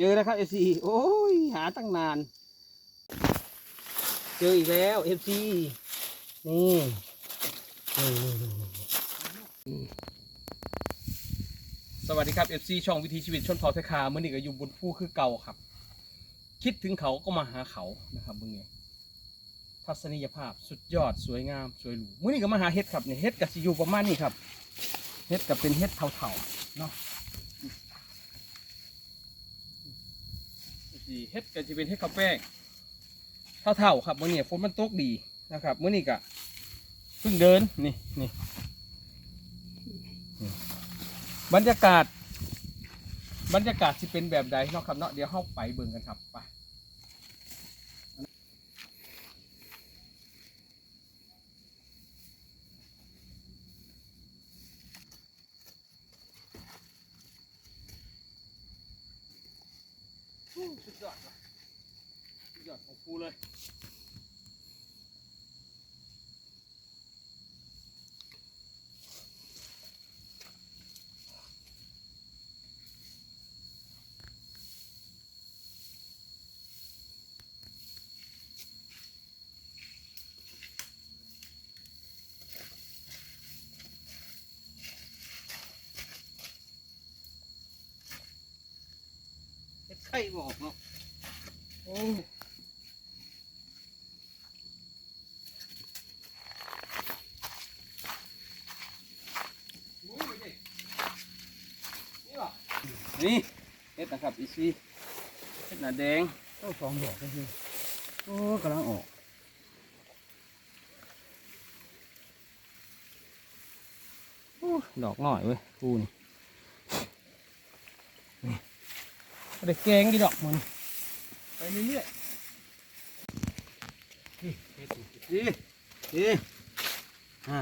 เจอแล้วครับเอฟซีโอ้ยหาตั้งนาน เจออีกแล้วเอฟซีนี่สวัสดีครับเอฟซีช่องวิถีชีวิตชนเผ่าไทยคาเมื่อนี้ก็อยู่บนภูคือเก่าครับ คิดถึงเขาก็มาหาเขานะครับเมื่อนี้ทัศนียภาพสุดยอดสวยงามสวยหรูเมื่อนี้ก็มาหาเห็ดครับเนี่ยเห็ดกับสิอยู่ประมาณนี้ครับเห็ดกับเป็นเห็ดเถาๆเนาะ สีเฮ็ดก็จะเป็นเฮ็ดข้าวแป้งเท่าๆครับเมื่อนี้ฝนมันตกดีนะครับเมื่อนี้ก็เพิ่งเดินนี่นี่บรรยากาศ บรรยากาศที่เป็นแบบใดเนาะครับเนาะเดี๋ยวเข้าไปเบิ่งกันครับไปสุดยอดว่ะสุดยอดของกูเลย เฮ็ดไข่บอกเนาะโอ้นี่เฮ็ดนะครับอีซีเฮ็ดหน้าแดงต้องสองดอกก็คือโอ้กำลังออกอดอกหน่อยเว้ยกูนี่ บ่ได้แกงกี่ดอกมันไปเรื่อยๆนี่เฮ็ดนี่นี่ฮะ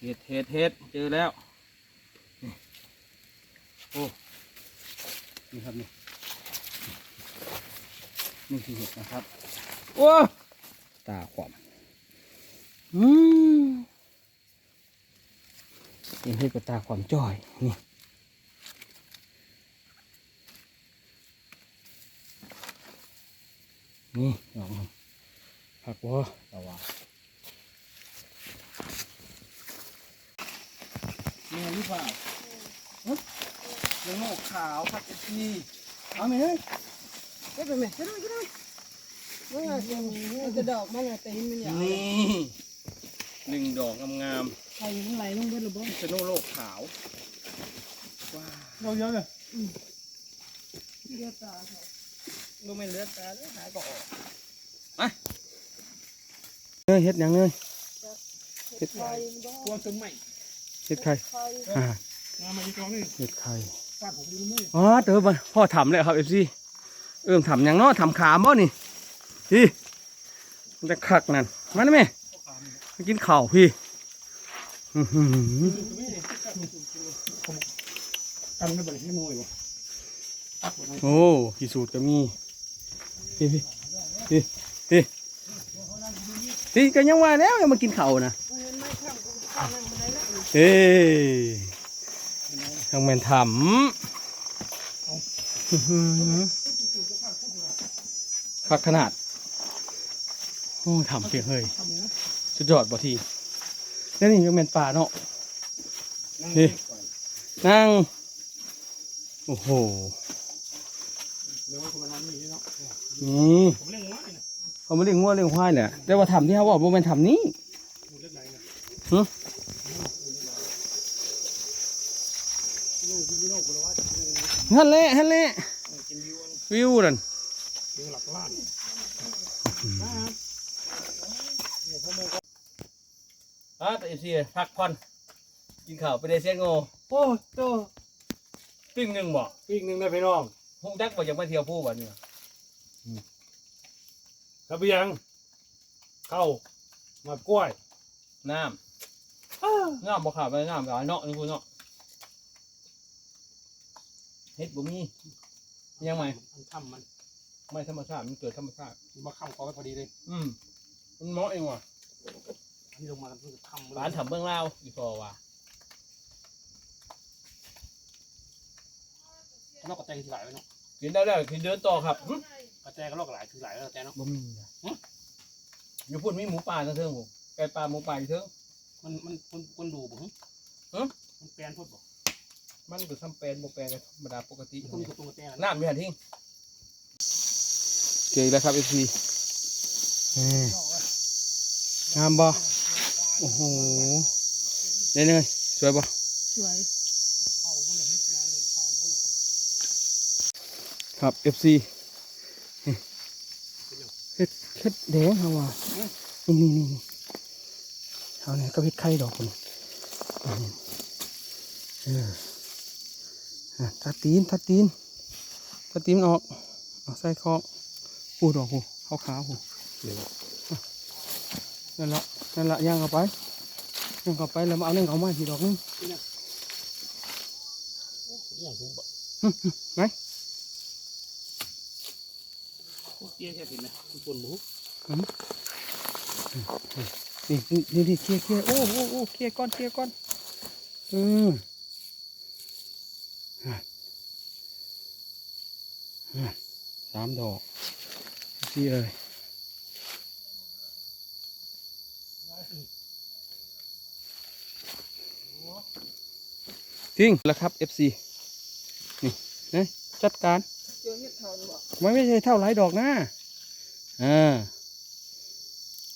เห็ดเห็ดเห็ดเจอแล้วนี่โอ้นี่ครับนี่นี่คือเห็ดนะครับโอ้ตาขวามอืมเห็นเห็ดกับตาขวามจ้อยนี่ นี่ลองผักวัวตะวานี่หรือเปล่าฮะยังโง่ขาวผักกะชีเอาไหมเฮ้ยเก็บไปไหมเก็บไปเก็บไปมันอาจจะมันจะดอกมันอาจจะเห็นมันอย่างนี่หนึ่งดอกงามไข่มันไหลลงเบิดหรือบ่ๆพิษณุโลกขาวว้าเราเยอะเลยเลือดตาเขา ดูไม่เลือดตาเลยหายก็ออกไปเฮ้ยเฮ็ดยังเลยเห็ดไข่บ่ตัวสมัยเฮ็ดไข่ไข่อ่างานมาอีกครั้งนึงเฮ็ดไข่ฟาดผมดูมืออ๋อเติมไปพ่อทำเลยครับเอฟซีเอิ่มทำหยังเนาะทำขามบ่นี่พี่มันจะคักนั่นมาได้ไหมมากินข้าวพี่อื้อหือทำได้แบบที่มืออยู่ตัดผมโอ้พี่สูตรก็มี พี่พี่พี่พี่พี่ก็ยังว่าแล้วยังมากินเข้านั่งมันได้แล้วเอ้ยยังแม่นทำอื้อหือคักขนาด โอ้ทำเพียงเฮ้ยสุดยอดบ่ทีแล้วนี่ยังเป็นป่าเนาะนี่นั่ง โอ้โห เดี๋ยวคุณมาทำนี่เนาะนี่ผมเล่นง่ายนะเขาไม่เรียกงัวเรียกควายแหละแต่ว่าทำที่เขาบอกว่ามันทำนี้ผมเล่นไหนนะหึนี่พี่โน่คุณว่าฮันเละฮันเละกินวิววิวนั่นวิวหลักล้านอะแต่เอฟซีพักผ่อนกินข้าวไปได้เสียงโง่โอ้โตปิ้งหนึ่งบ่ปีกหนึ่งนะพี่น้องหงจักบ่อยากมาเที่ยวผู้บ่เนี่ย ครับพี่ยังเข้ามากล้วยน้ำน้ำบ่ขาดไปน้ำหลายเนาะนี่คุณเนาะเฮ็ดบ่มียังไงมันทำมันไม่ธรรมชาติมันเกิดธรรมชาติมาข้ามคอไปพอดีเลย อืมมันเหมาะเองว่ะอันนี้ลงมาเพื่อทำร้านทำเบื้องเล่าวอีพอว่ะนอกกระแตงที่ไหลไว้เนาะ กินได้แล้วกินเดินต่อครับหึกระแตก็ลอกหลายคือหลายแล้วกระแตเนาะ บ่มีนะหึ อยู่พุ่นมีหมูป่าทั้งเทิงผมไก่ปลาหมูป่าอยู่เทิง มันมันมันมันดูบ่หึฮะมันแปลนพูดบ่มันก็ทำแปลนบ่แปลนก็ธรรมดาปกติมันก็ตรงกระแตนะ น้ำอยู่หันทิ้งเก่งแล้วครับเอฟซีงามบ่โอ้โหได้เลยสวยบ่สวย ครับ FC เฮ็ดเฮ็ดแดงเขาว่านี่นี่นี่นี่เอาเนี่ยก็เฮ็ดไข่ดอกคนนี่เอออะทัดตีนทัดตีนทัดตีนออกเอาใส่คอกปูดอกหูขาวขาวๆหูนั่นละนั่นละย่างเข้าไปย่างเข้าไปแล้วมาเอาเนื่องเขามาทีดอกนึงอย่างสูงบ่ไหน โอ้ เตี้ยแค่สินะมันปนหมูนี่นี่นี่นี่เคลียเคลียโอ้โอ้โอ้เคลียก้อนเคลียก้อนอืมอะอะสามดอกสี่เอ้ยจริงแล้วครับ FC นี่นะจัดการ เจอเห็ดเถาบ่มันไม่ใช่เท่าไรดอกนะอ่า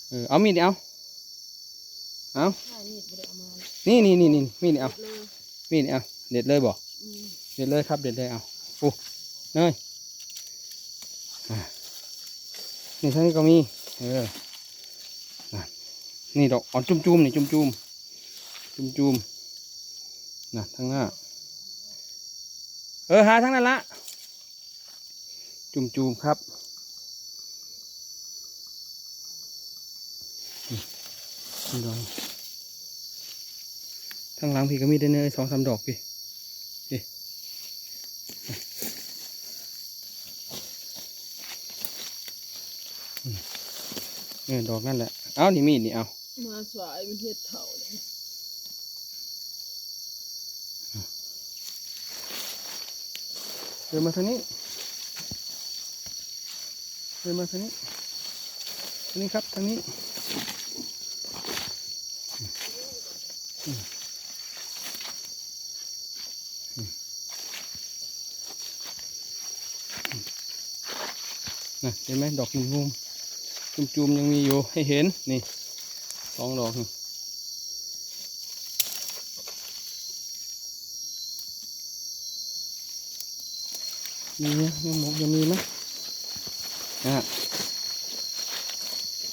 เออเอามีดนี่เอาเอาใช่มีดบ่ได้เอามานี่นี่นี่นี่มีดนี่เอาเลยมีดนี่เอาเด็ดเลยบอกอืมเด็ดเลยครับ เด็ดเลยเอาโอ้เนยอะนี่ท่างนี้ก็มีเออนั่นนี่ดอกอ่อนจุ่มจุ่มๆนี่จุ่มจุ่มจุ่มจุ่มๆน่ะทางหน้า เออหาทางนั้นละ จุ่มจุ่มๆครับนี่ดอกทางหลังพี่ก็มีได้เนยสองสามดอกพี่พี่อืมเออดอกนั่นแหละ เอานี่มีดนี่เอา มาสวยมันเห็ดเถาเลยเดินมาทางนี้ เดินมาทางนี้ทางนี้ครับทางนี้นะเห็นไหมดอกมุมมุมจุมจุมๆยังมีอยู่ให้เห็นนี่สองดอกนี่มีไหมยังหมกยังมีไหม นะฮะ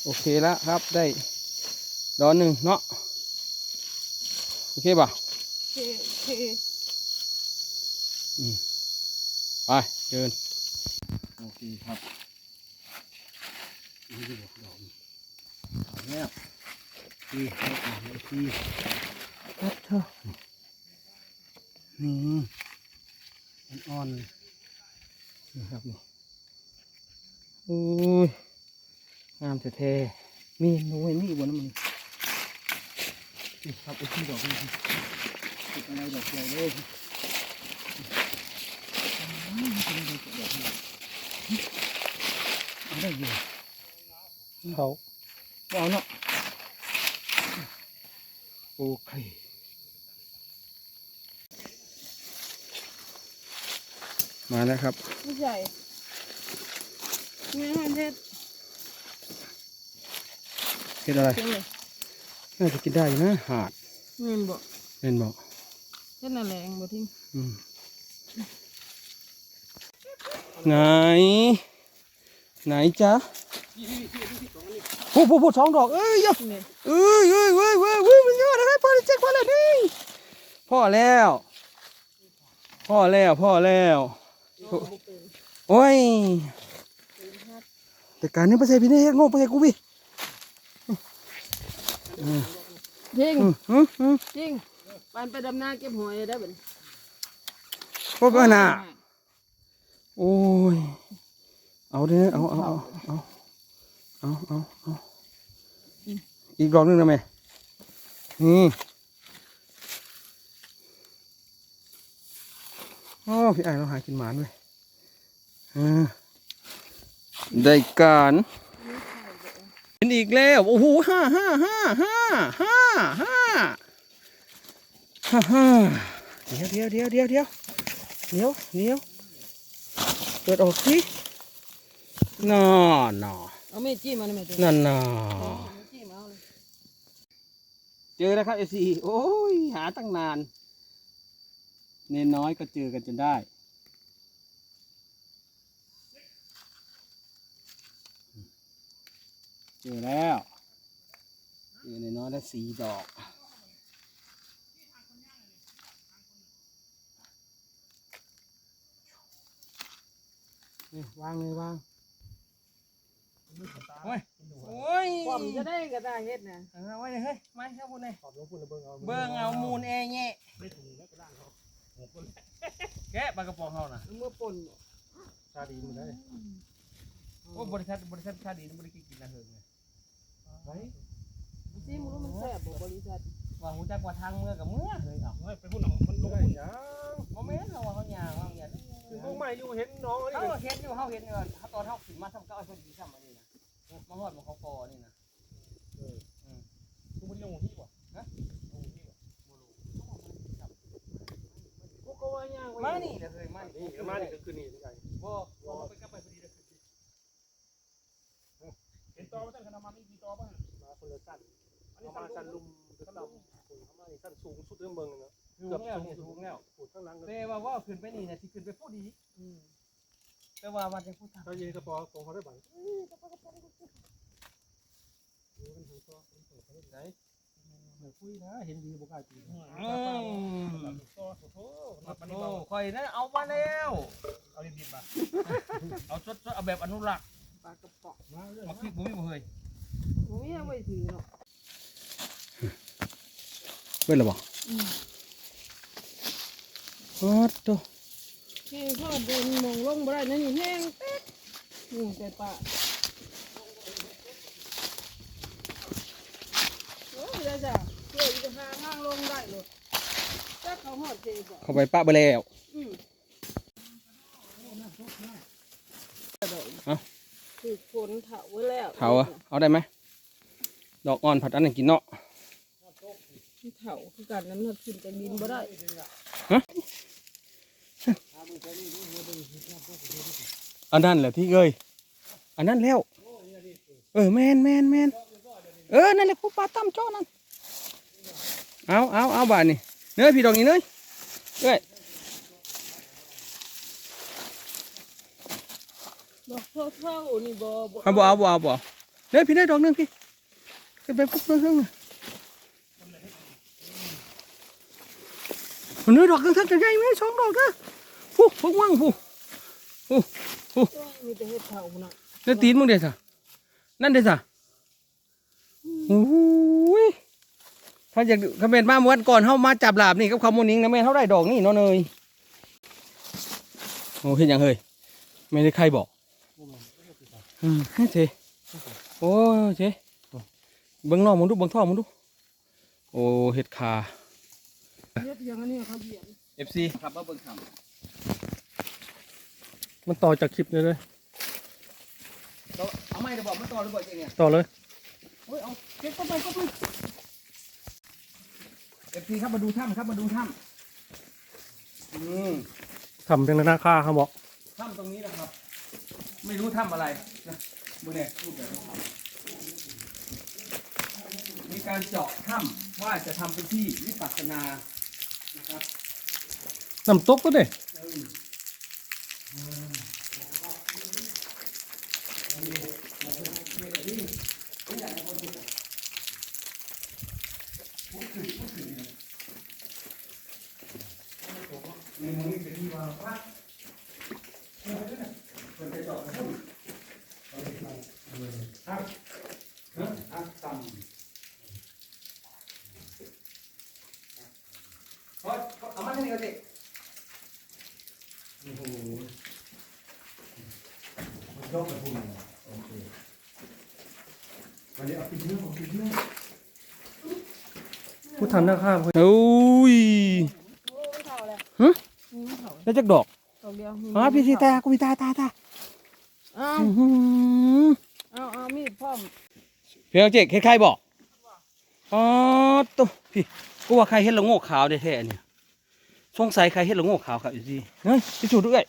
โอเคแล้วครับได้ดอกหนึ่งเนาะโอเคป่ะเคเคไปเดินโอเคครับนี่ดอกดอกเอาแล้วนี่ให้อ่านเลยพี่แป๊บเถอะนี่อ่อนๆนี่ครับนี่โอ้ยงามแท้ๆมีหน่วยนี่บนนั้นมันนี่ครับไอ้ที่ดอกนี่ติดอะไรดอกใหญ่เลยเอาได้อยู่เขาเอาเนาะโอเคมาแล้วครับไม่ใช่ ไม่ให้เห็ดเห็ดอะไรจังเลยน่าจะกินได้อยู่นะหาดแม่นบ่เล่นบอกเห็ดน่ะแรงบ่ทิ้งอืมไหน ไหนจ๊ะพูดพูดพูดสองดอกเอ้ยเยอะนี่เอ้ยเอ้ยเอ้ยเอ้ยเอ้ยมันยอดเลยพ่อได้เจ๊กพ่อแล้วนี่พ่อแล้ว พ่อแล้วพ่อแล้ว โอ้ย แต่การนี้ไม่ใช่พี่นี่เฮ็ดโง่ไม่ใช่กูพี่ทิ้งอืมอืมอืมทิ้งปานไปดำนาเก็บหอยได้บ่พวกก็น่ะโอ้ย เอาเด้อเอาเอาเอาเอาเอาเอาเอาอีกดอกหนึงนะแม่นี่โอ้พี่ไอ้เราหากินหมานเลยอ่า ได้การเห็นอีกแล้ว โอ้โหห้าห้าห้าห้าห้าห้าห้าห้าเดี๋ยวเดี๋ยวเดี๋ยวเดี๋ยวเดี๋ยวเดี๋ยวเดี๋ยวเปิดออกสิน่าน่าเอาไม่จิ้มมันไม่ตัวนั่นน่าจิ้มเอาเลยเจอแล้วครับเอซีโอ้ยหาตั้งนาน เนนน้อยก็เจอกันจนได้ เจอแล้วเจอเนนน้อยได้สีดอกนี่วางเลยวางโอ้ยโอ้ยความจะได้ก็ได้เฮ็ดนะเอาไว้เลยเฮ้ยมาครับพูดเลยขอบลงพุ่นแล้วเบิ่งเอาเบิ่งเอามูลเอแง่ได้ถุงแล้วก็ล่างเขาโอ้พุ่นแกะปลากระป๋องเขาน่ะเมื่อป่นบ่ชาดีมันได้ โอ้บริษัทบริษัทชาดีนี่บริกินกินนะเฮิงไงไว้จิ้มรู้มันแซ่บบ่บริษัทว่าหูจักว่าทางเมื่อกับเมื่อเฮ้ยเอาไว้ไปพุ่นเอามันลงพุ่นยังโมเมนต์เราว่าเขาหยางว่าอย่างนี้คือพวกใหม่อยู่เห็นน้องอันเขานี้เห็นอยู่เขาเห็นอยู่เขาตอนเขาขึ้นมาทำก็เอาคนดีซ้ำอันนี้นะมาหอดมาเขาคอนี่นะกูมันลงที่บ่ฮะลงที่บ่กูก็ว่าย่างมานี่เดี๋ยวเคยมานี่มานี่ก็คือนี่ใหญ่บ่บ่ไปกลับไป พอดีเลยเห็นตอมาตั้งขนาดมามีกี่ตอบ้างมาคนละสั้นอันนี้สั้นลุมสั้นดำคุณเข้ามานี่สั้นสูงสุดเรื่องเมืองนะถูกแล้วนี่ถูกแล้วปูดข้างหลังแต่ว่าว่าขึ้นไปนี่เนะที่ขึ้นไปพูดดีแต่ว่ามันจะพูดทางเขาเย็นกระป๋อตรงเขาได้บังไหนเหมือนคุยนะเห็นดีบุกอาจีอืมโอ้โหโอ้คอยนั่นเอามาแล้ว เอาดิบมา เอาสดๆเอาแบบอนุรักษ์ ปลากระป๋องมาเลยมาคลิกบุ้มบ่เฮ้ยโอ้ยยังไม่ถือเนาะเปิดหรอบ่ฮอตตัวที่พ่อเดินมองลงบ่ได้นั่นนี่แห้งเป๊ะนี่แต่ปลาโอ้ยได้จ้ะเพื่อจะหาทางลงได้เลยถ้าเขาหอดเจบ่เข้าไปปะไปแล้วอืม เอา คือฝนเถาไว้แล้วเถาอะเอาได้ไหมดอกอ่อนผัดอันนั้นกินเนาะเถาคือกันนั้นมันขึ้นจากดินบ่ได้อันนั้นแหละที่เอ้ยอันนั้นแล้ว เออแมนแมนแมนเออนั่นแหละผู้ปลาตั้มจ้อนั่นเอาเอาเอาบาทนี่เนื้อพี่ดอกนี่เนื้อเอ้ย ดอกเท่าๆนี่บ่บ่เอาบ่เอาบ่เอาบ่เนื้อพี่ได้ดอกหนึงพี่ขึ้นไปปุ๊บเนื้อเนื้อเนื้อดอกหนึงทักจะใหญ่ไหมสองดอกนะผู้พวกว่างผู้มีแต่เฮ็ดเถาน่ะเนื้อตีนมึงเด็ดสะนั่นเด็ดสะโอ้ยถ้าอยากคอมเมนต์มาเมื่อวันก่อนเฮามาจับหลาบนี่กับคำมูนิงนะแม่นเฮาได้ดอกนี่เนาะเนยโอ้เห็นยังเฮ้ยไม่ได้ใครบอก อืมเฮ้ยเจโอ้ยเจเบิ่งนอกมึงดูเบิ่งท่อมึงดู โอ้เห็ดคาเฮ็ดอย่างนี้เขาเหยียบ FC ครับมาเบิ่งคมันต่อจากคลิปเลยเลยำเอาไม่ได้บอกมันต่อหรือบอกจริงเนี่ยต่อเลยโอ้ยเอาเก็บเข้าไปเข้าไป FC ครับมาดูถ้ำครับมาดูถ้ำอืมทำเป็นหน้าค่าเขาบอกถ้ำตรงนี้นะครับ ไม่รู้ถ้ำอะไรนะมือเนี่ยรูปแบบนี้มีการเจาะถ้ำว่าจะทำเป็นที่วิปัสสนานะครับน้ำตกก็ได้มือนี่เป็นที่วางว่ามันจะเจาะกระทุ่มครับครับต่ำเอาเอามาที่นี่กันดิโอ้โห ยกไปพุ่นโอเควันนี้เอาปิดเรื่องของปิดเรื่องผู้ทำหน้าค่าโอ้ยโอ้ยเถาแล้วฮะอืมเถาแล้วจักดอกเถาอกเดียวอ๋อพี่ทีตากูมีตาตาตาเอาอื้อหือเอาเอามีดพร้อมเพียงเจ๊กเฮ็ดใครบอกอ๋อตัวพี่กูว่าใครเฮ็ดละโงกขาวแท้ๆเนี่ยสงสัยใครเฮ็ดละโงกขาวครับอยู่ดีเฮ้ยพิสูจน์ด้วย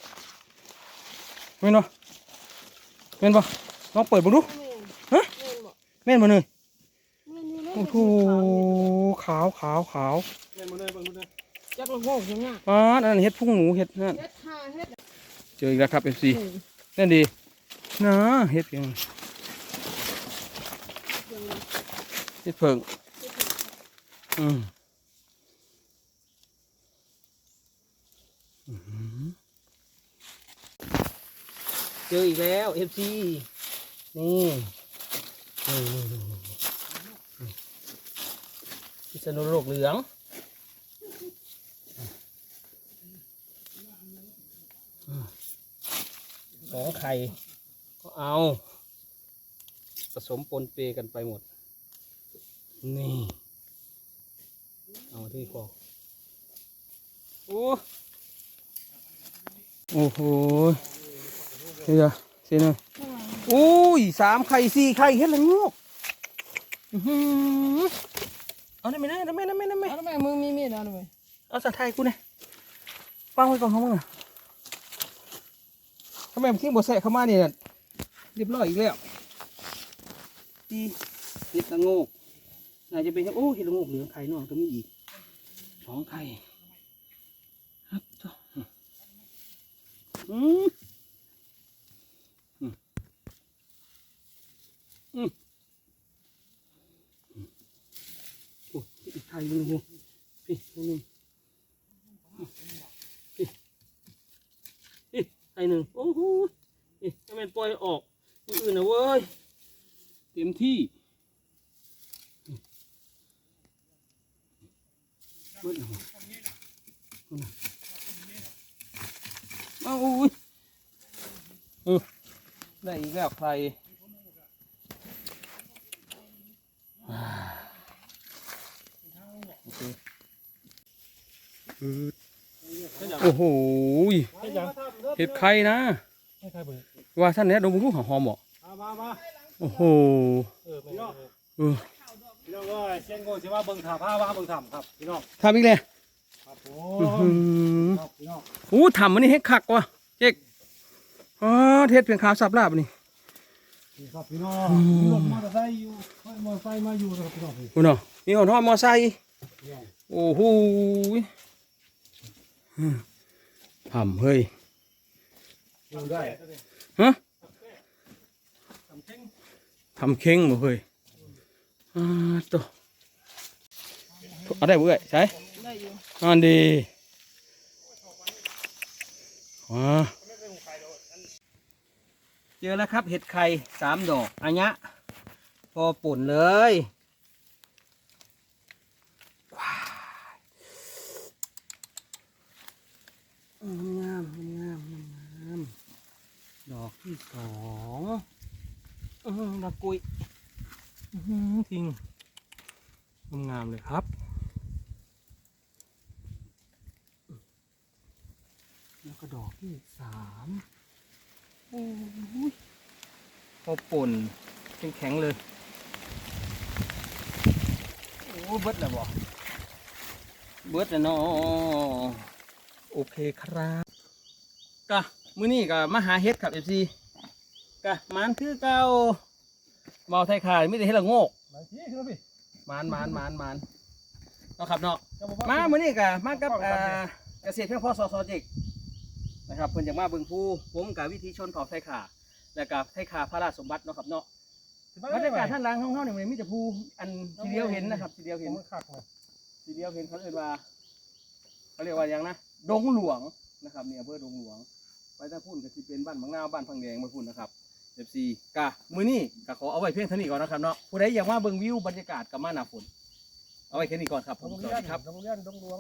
แม่นบ่ แม่นบ่ลองเปิดบ่ดูฮะแม่นบ่แม่นบ่เนยแม่นอยู่ในโอ้โหขาวขาวขาวเล่นมาเลยเบิ่งดูเลยจักละโงกอยู่เนี่ยอ๋อนั่นเฮ็ดพุ่งหนูเฮ็ดนั่นเฮ็ดห้าเฮ็ดเจออีกแล้วครับ FC อืมนั่นดีนะเฮ็ดเพียงเฮ็ดเพิ่งอืมอื้อหือ เจออีกแล้ว FC นี่นี่นี่พิษณุโลกเหลือง สองไข่ ก็เอา ผสมปนเปกันไปหมด นี่ เอาที่พอโอ้โอ้โห เดี๋ยวเสียหน่อยโอ้ยสามไข่สี่ไข่เฮ็ดละงูกอื้อหือเอาได้ไหมนะได้ไหมได้ไหมได้ไหมเอาทำไมมึงมีมีดเอาทำไมเอาสัตว์ไทยกูเนี่ยฟังไว้ก่อนของมึงอะทำไมมันทิ้งบทแสเข้ามาเนี่ยเรียบร้อยอีกแล้วดีเห็ดละโงกน่าจะเป็นโอ้เห็ดละโงกเหลืองไข่นอกก็มีอีกสองไข่ครับจ้ะอืมอืมอืมอืม โอ้อีกไข่หนึงเลยพี่ตัวหนึงอีกไอหนึ่งโอ้โหนี่ถ้ามันปล่อยออกอย่างอื่นนะเว้ย เต็มที่เบิดเอาเอาน่ะเอาอุ้ยเออได้อีกแล้วใครอ่าโอเคอืด โอ้โหให้ยังเห็ดไข่นะให้ใครเบิ่งว่าท่านเนี้ยดมรู้หอมบ่มามามาโอ้โหเออพี่น้องเออพี่น้องว่าเชียงโง่สิว่าเบิ่งถ่าผ้าว่าเบิ่งถ่ำครับพี่น้องทำอีกเลยครับผอื้อหืมอครับพี่น้องอู้ทำมันนี่เฮ็ดคักว่ะเจ๊กอ๋อเทศเพียงขาวสับลาบนี่นี่ครับพี่น้องอืมมีรถมอเตอร์ไซค์อยู่รถมอเตอร์ไซค์มาอยู่นะครับพี่น้องพี่คุณเนาะมีหอนทอดมอไซค์น้องโอ้โห อืมทำเฮ้ยอยู่ได้ฮะทำเข่งทำเข่งบ่เฮ้ยอ่าตัวเอาได้บ่เอ้ยใช่ได้อยู่อันดีว้าเจอแล้วครับเห็ดไข่สามดอกอันยะพอป่นเลยว้าว งามงามงามดอกที่สองดอกกุยทิ้งงามเลยครับแล้วก็ดอกที่สามโอ้ยพอป่นแข็งเลย โอ้เบิดแล้วบ่เบิดแล้วเนาะ เคครับกะมื้อนี้ก็มาหาเฮ็ดครับเอฟซีกะหมันคือเก่าเมาไทยขายไม่ได้เฮ็ดละโงกมาที่ครับพี่หมันหมันหมันหมันเนาะครับเนาะจะบอกมาว่ามื้อนี้ก็มากับพ่อไปอ่ทำเนี่ยาเกษตรเพียงพอสอสอเจกนะครับเพิ่นจะมาเบิ่งผู้ผมกับวิธีชนเผ่าไทยขาและกับไทยขาพระราชสมบัติเนาะครับเนาะบรรยากาศท่านหล้างห้องเฮาเนี่ยมันมีแต่ผู้อันทีเดียวเห็นนะครับทีเดียวผเห็นมมันคักเลยทีเดียวเห็นเขาเรียกว่าเขาเรียกว่าอย่างนะ ดงหลวงนะครับเนี่ยอำเภอดงหลวง ไปถ้าพูดก็สิเป็นบ้านบางนาวบ้านพังแดงมาพูดนะครับเอฟซีกะมื้อนี้กะขอเอาไว้เพียงเท่านี้ก่อนนะครับเนาะผู้ใดอยากมาเบิ่งวิวบรรยากาศกับมาหน้าฝนเอาไว้แค่นี้ก่อนครับผมงสวัสนดีครับ โรงเรียนดงหลวง